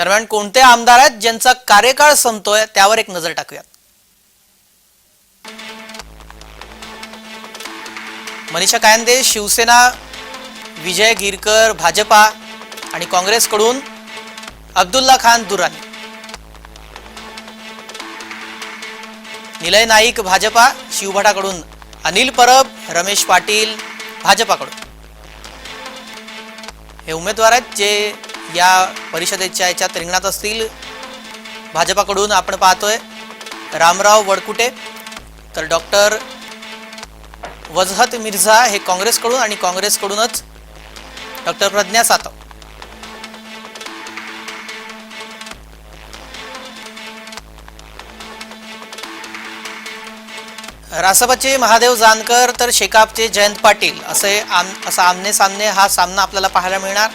दरम्यान कोणते आमदार आहेत ज्यांचा कार्यकाळ संपतोय त्यावर एक नजर टाकूयात. मनीषा कायंदे शिवसेना विजय गिरकर भाजपा आणि काँग्रेसकडून अब्दुल्ला खान दुरानी निलय नाईक भाजपा शिवभटाकडून अनिल परब रमेश पाटील भाजपाकडून. हे उमेदवार आहेत जे या परिषदेच्या याच्यात रिंगणात असतील. भाजपाकडून आपण पाहतोय रामराव वडकुटे तर डॉक्टर वजहत मिर्झा हे काँग्रेसकडून आणि काँग्रेसकडूनच डॉक्टर प्रज्ञा सातव. रासपाचे महादेव जानकर तर शेकापचे जयंत पाटील असे आम असा आमने सामने हा सामना आपल्याला पाहायला मिळणार.